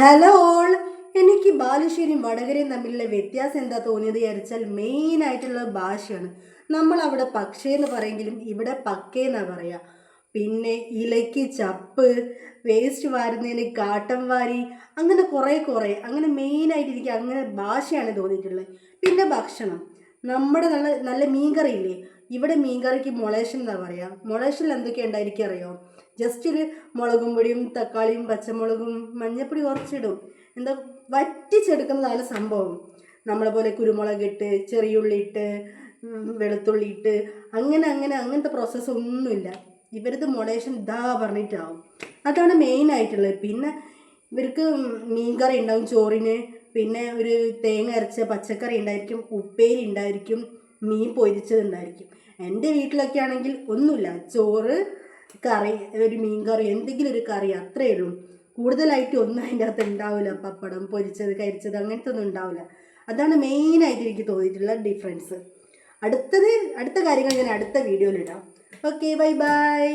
Hello all എനിക്ക് ബാലുശ്ശേരിയും വടകരയും തമ്മിലുള്ള വ്യത്യാസം എന്താ തോന്നിയത് വിചാരിച്ചാൽ മെയിൻ ആയിട്ടുള്ള ഭാഷയാണ്. നമ്മൾ അവിടെ പക്ഷേ എന്ന് പറയെങ്കിലും ഇവിടെ പക്കേ എന്നാ പറയുക പിന്നെ ഇലയ്ക്ക് ചപ്പ് വേസ്റ്റ് വാരുന്നതിന് കാട്ടം വാരി അങ്ങനെ കുറേ കുറേ. അങ്ങനെ മെയിനായിട്ട് എനിക്ക് അങ്ങനെ ഭാഷയാണ് തോന്നിയിട്ടുള്ളത്. പിന്നെ ഭക്ഷണം. നമ്മുടെ നല്ല നല്ല മീൻകറി ഇല്ലേ ഇവിടെ മീൻകറിക്ക് മുളേഷൻ എന്നാ പറയുക മുളേഷൻ എന്തൊക്കെ ഉണ്ടായിരിക്കും അറിയോ? ജസ്റ്റ് ഒരു മുളകും പൊടിയും തക്കാളിയും പച്ചമുളകും മഞ്ഞപ്പൊടി കുറച്ചിടും. എന്താ വറ്റിച്ചെടുക്കുന്നതാണ് സംഭവം. നമ്മളെ പോലെ കുരുമുളകിട്ട് ചെറിയുള്ളി ഇട്ട് വെളുത്തുള്ളി ഇട്ട് അങ്ങനെ അങ്ങനെ അങ്ങനത്തെ പ്രോസസ്സ് ഒന്നുമില്ല. ഇവരത് മൊളേഷൻ ഇതാ പറഞ്ഞിട്ടാവും. അതാണ് മെയിൻ ആയിട്ടുള്ളത്. പിന്നെ ഇവർക്ക് മീൻകറി ഉണ്ടാവും ചോറിന്. പിന്നെ ഒരു തേങ്ങ അരച്ച പച്ചക്കറി ഉണ്ടായിരിക്കും ഉപ്പേരി ഉണ്ടായിരിക്കും മീൻ പൊരിച്ചതുണ്ടായിരിക്കും എന്റെ വീട്ടിലൊക്കെ ആണെങ്കിൽ ഒന്നുമില്ല ചോറ് കറി ഒരു മീൻ കറി എന്തെങ്കിലും ഒരു കറി അത്രയേ ഉള്ളൂ. കൂടുതലായിട്ട് ഒന്നും അതിന്റെ അകത്ത് ഉണ്ടാവില്ല പപ്പടം പൊരിച്ചത് കരിച്ചത് അങ്ങനത്തെ ഒന്നും ഉണ്ടാവില്ല. അതാണ് മെയിനായിട്ട് എനിക്ക് തോന്നിയിട്ടുള്ള ഡിഫറൻസ് അടുത്തത് അടുത്ത കാര്യങ്ങൾ ഞാൻ അടുത്ത വീഡിയോയിൽ ഇടാം. Okay bye bye